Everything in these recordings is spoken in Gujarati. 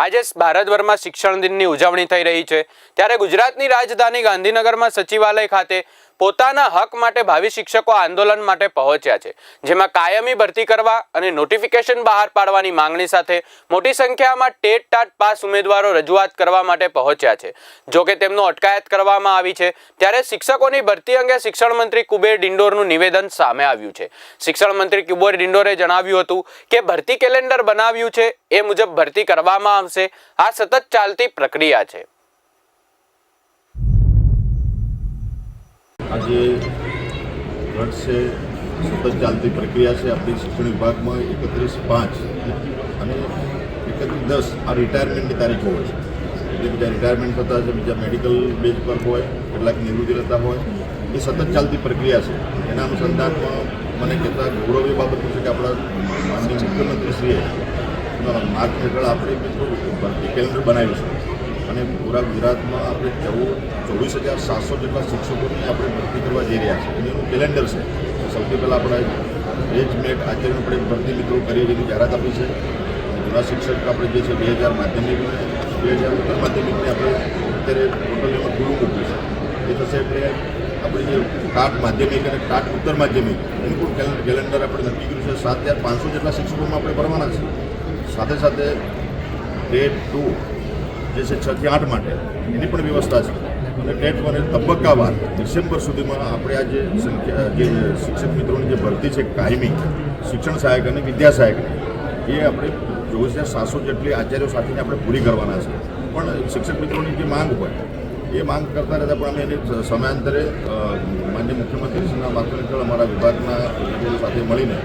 આજે ભારતભરમાં શિક્ષણ દિનની ઉજવણી થઈ રહી છે. ત્યારે ગુજરાતની રાજધાની ગાંધીનગરમાં સચિવાલય ખાતે પોતાના હક માટે ભાવિ શિક્ષકો આંદોલન માટે પહોંચ્યા છે, જેમાં કાયમી ભરતી કરવા અને નોટિફિકેશન બહાર પાડવાની માંગણી સાથે મોટી સંખ્યામાં ટેટ ટાટ પાસ ઉમેદવારો રજૂઆત કરવા માટે પહોંચ્યા છે. જો કે તેમનો અટકાયત કરવામાં આવી છે, ત્યારે શિક્ષકોની ભરતી અંગે શિક્ષણ મંત્રી કુબેર ડિંડોરનું નિવેદન સામે આવ્યું છે. શિક્ષણ મંત્રી કુબેર ડિંડોરે જણાવ્યું હતું કે ભરતી કેલેન્ડર બનાવ્યું છે, એ મુજબ ભરતી કરવામાં આવશે, આ સતત ચાલતી પ્રક્રિયા છે. આજે વર્ષે સતત ચાલતી પ્રક્રિયા છે આપણી શિક્ષણ વિભાગમાં એકત્રીસ પાંચ અને એકત્રીસ દસ આ રિટાયરમેન્ટની તારીખો હોય છે. એટલે બીજા રિટાયરમેન્ટ થતા છે બીજા મેડિકલ બેઝ પર હોય, કેટલાક નિવૃત્તિ લેતા હોય, એ સતત ચાલતી પ્રક્રિયા છે. એના અનુસંધાનમાં મને કહેતા ગૌરવ એ બાબત છે કે આપણા માનનીય મુખ્યમંત્રીશ્રીએ માર્ગ હેઠળ આપણે ભરતી કેલેન્ડર બનાવ્યું છે. અને પૂરા ગુજરાતમાં આપણે ચૌદ, ચોવીસ હજાર સાતસો જેટલા શિક્ષકોની આપણે ભરતી કરવા જઈ રહ્યા છીએ. એનું કેલેન્ડર છે. સૌથી પહેલાં આપણે એજ મેટ આચાર્ય આપણે ભરતી મિત્રો કરી જેની જાહેરાત આપી છે. જૂના શિક્ષક આપણે જે છે, બે હજાર માધ્યમિક, બે હજાર ઉત્તર માધ્યમિકને આપણે અત્યારે ટોટલ પૂરું મૂક્યું છે. એ થશે એટલે આપણે જે કાટ માધ્યમિક અને કાટ ઉત્તર માધ્યમિક, એનું પણ કેલેન્ડર કેલેન્ડર આપણે નક્કી કર્યું છે. સાત હજાર પાંચસો જેટલા શિક્ષકોમાં આપણે ભરવાના છે. સાથે સાથે ગ્રેડ ટુ જે છે છ આઠ માટે, એની પણ વ્યવસ્થા છે. અને ટેટ એ તબક્કાવાર ડિસેમ્બર સુધીમાં આપણે આ જે સંખ્યા, જે શિક્ષક મિત્રોની જે ભરતી છે કાયમી, શિક્ષણ સહાયક અને વિદ્યા સહાયકની એ આપણે ચોવીસ હજાર સાતસો જેટલી આચાર્યો સાથેને આપણે પૂરી કરવાના છે. પણ શિક્ષક મિત્રોની જે માંગ હોય, એ માંગ કરતા રહેતા પણ અમે એની સમયાંતરે માન્ય મુખ્યમંત્રીશ્રીના માર્ગદર્શન અમારા વિભાગના સાથે મળીને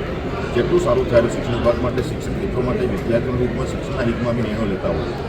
જેટલું સારું થાય શિક્ષણ વિભાગ માટે, શિક્ષક મિત્રો માટે, વિદ્યાર્થીઓના હિતમાં, શિક્ષણના હિતમાં અમે નિર્ણયો લેતા હોય